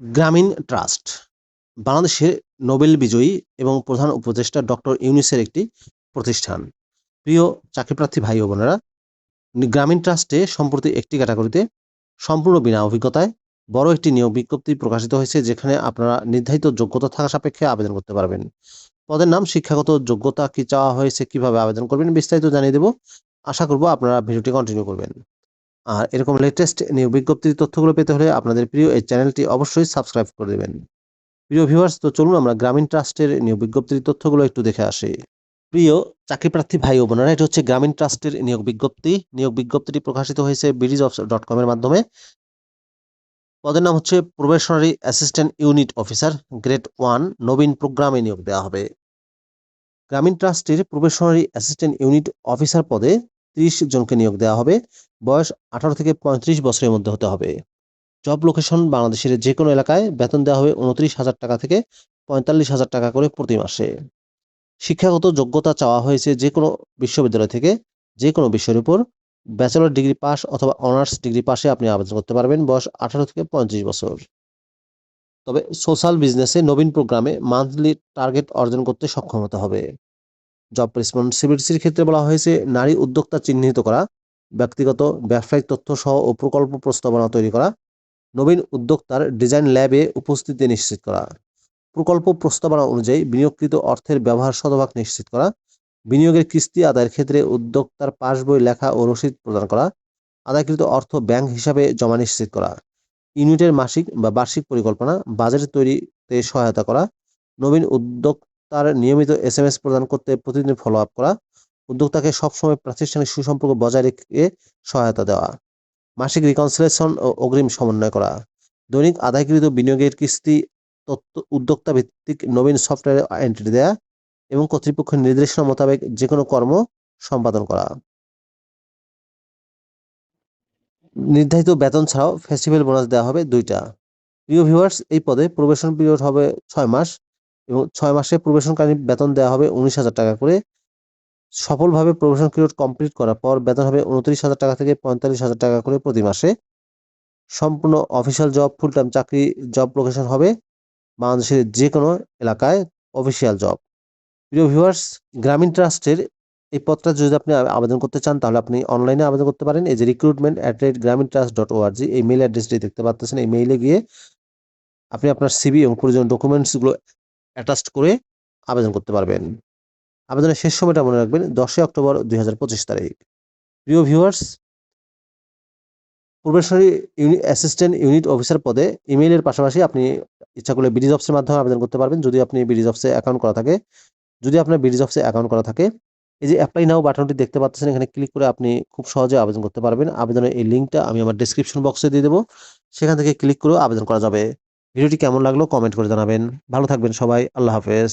গ্রামীণ ট্রাস্ট বাংলাদেশের নোবেল বিজয়ী এবং প্রধান উপদেষ্টা ডক্টর ইউনিসের একটি প্রতিষ্ঠান। প্রিয় চাকরিপ্রার্থী ভাই ও বোনেরা, গ্রামীণ ট্রাস্টে সম্প্রতি একটি ক্যাটাগরিতে সম্পূর্ণ বিনা অভিজ্ঞতায় বড় একটি নিয়োগ বিজ্ঞপ্তি প্রকাশিত হয়েছে, যেখানে আপনারা নির্ধারিত যোগ্যতা থাকা সাপেক্ষে আবেদন করতে পারবেন। পদের নাম, শিক্ষাগত যোগ্যতা কি চাওয়া হয়েছে, কীভাবে আবেদন করবেন বিস্তারিত জানিয়ে দেব। আশা করব আপনারা ভিডিওটি কন্টিনিউ করবেন। আর এরকম লেটেস্ট নিয়োগ বিজ্ঞপ্তির তথ্যগুলো পেতে হলে আপনাদের প্রিয় এই চ্যানেলটি অবশ্যই সাবস্ক্রাইব করে দেবেন। প্রিয় ভিউয়ার্স তো চলুন আমরা গ্রামীণ ট্রাস্টের নিয়োগ বিজ্ঞপ্তির তথ্যগুলো একটু দেখে আসি। প্রিয় চাকরিপ্রার্থী ভাই ও বোনেরা, এটা হচ্ছে গ্রামীণ ট্রাস্টের নিয়োগ বিজ্ঞপ্তি। নিয়োগ বিজ্ঞপ্তিটি প্রকাশিত হয়েছে বিডিজ ডট কম এর মাধ্যমে। পদের নাম হচ্ছে probationary assistant unit officer grade one নবীন প্রোগ্রামে নিয়োগ দেওয়া হবে। গ্রামীণ ট্রাস্টের প্রবেশনারি অ্যাসিস্ট্যান্ট ইউনিট অফিসার পদে ত্রিশ জনকে নিয়োগ দেওয়া হবে। বয়স আঠারো থেকে পঁয়ত্রিশ বছরের মধ্যে হতে হবে। জব লোকেশন বাংলাদেশের যে কোনো এলাকায় বেতন দেওয়া হবে উনত্রিশ হাজার টাকা থেকে পঁয়তাল্লিশ হাজার টাকা করে প্রতি মাসে। শিক্ষাগত যোগ্যতা চাওয়া হয়েছে যে কোনো বিশ্ববিদ্যালয় থেকে যে কোনো বিষয়ের উপর। ব্যাচেলর ডিগ্রি পাস অথবা অনার্স ডিগ্রি পাশে আপনি আবেদন করতে পারবেন বয়স আঠারো থেকে পঁয়ত্রিশ বছর। তবে সোশ্যাল বিজনেসে নবীন প্রোগ্রামে মান্থলি টার্গেট অর্জন করতে সক্ষম হতে হবে। জব রেসপন্সিবিলিটির ক্ষেত্রে বলা হয়েছে, নারী উদ্যোক্তা চিহ্নিত করা, ব্যক্তিগত ব্যবসায়িক তথ্য সহ ও প্রকল্প প্রস্তাবনা তৈরি করা, নবীন উদ্যোক্তার ডিজাইন ল্যাবে উপস্থিতি নিশ্চিত করা, প্রকল্প প্রস্তাবনা অনুযায়ী বিনিয়োগকৃত অর্থের ব্যবহার শতভাগ নিশ্চিত করা, বিনিয়োগের কিস্তি আদায়ের ক্ষেত্রে উদ্যোক্তার পাস বই লেখা ও রসিদ প্রদান করা, আদায়কৃত অর্থ ব্যাংক হিসাবে জমা নিশ্চিত করা, ইউনিটের মাসিক বা বার্ষিক পরিকল্পনা, বাজেট তৈরিতে সহায়তা করা, নবীন উদ্যোক্তার নিয়মিত এস এম এস প্রদান করতে প্রতিদিন ফলো আপ করা, উদ্যোক্তাকে সবসময় প্রাতিষ্ঠানিক সুসম্পর্ক বজায় রেখে সহায়তা দেওয়া, মাসিক রিকনসিলেশন ও অগ্রিম সমন্বয় করা, দৈনিক আদায়কৃত বিনিয়োগের কিস্তি, তথ্য, উদ্যোক্তা ভিত্তিক নবীন সফটওয়্যারে এন্ট্রি দেয়া এবং কর্তৃপক্ষের নির্দেশনা মোতাবেক যে কোনো কর্ম সম্পাদন করা। নির্ধারিত বেতন ছাড়াও ফেস্টিভ্যাল বোনাস দেওয়া হবে দুইটা। প্রিয় ভিউয়ার্স এই পদে প্রবেশন পিরিয়ড হবে ছয় মাস। এবং ছয় মাসে প্রবেশনকারী বেতন দেওয়া হবে উনিশ হাজার টাকা করে। সফলভাবে প্রবেশন পিরিয়ড কমপ্লিট করার পর বেতন হবে উনত্রিশ হাজার টাকা থেকে পঁয়তাল্লিশ হাজার টাকা করে প্রতি মাসে। সম্পূর্ণ অফিসিয়াল জব ফুল টাইম চাকরি জব লোকেশন হবে বাংলাদেশের যে কোনো এলাকায় অফিসিয়াল জব প্রিয় ভিউয়ার্স গ্রামীণ ট্রাস্টের এই পদটা যদি আপনি আবেদন করতে চান, তাহলে আপনি অনলাইনে আবেদন করতে পারেন। এই যে recruitment at rate Grameen trust dot O R G এই মেইল অ্যাড্রেসটি দেখতে পাচ্ছেন এই মেইলে গিয়ে আপনি আপনার সিবি এবং প্রয়োজনীয় ডকুমেন্টসগুলো অ্যাটাচ করে আবেদন করতে পারবেন। আবেদনের শেষ সময়টা মনে রাখবেন দশই অক্টোবর দুই হাজার পঁচিশ তারিখ। প্রিয় viewers probationary unit assistant unit officer পদে ইমেইলের পাশাপাশি আপনি ইচ্ছা করলে বিডি জবসের মাধ্যমে আবেদন করতে পারবেন। যদি আপনি বিডি জবসে অ্যাকাউন্ট করা থাকে, যদি আপনার বিডি জবসে অ্যাকাউন্ট করা থাকে, এই যে অ্যাপ্লাই নাও বাটনটি দেখতে পাচ্ছেন, এখানে ক্লিক করে আপনি খুব সহজে আবেদন করতে পারবেন। আবেদনের এই লিঙ্কটা আমি আমার ডেসক্রিপশন বক্সে দিয়ে দেবো। সেখান থেকে ক্লিক করেও আবেদন করা যাবে। ভিডিওটি কেমন লাগল কমেন্ট করে জানাবেন। ভালো থাকবেন সবাই আল্লাহ হাফেজ।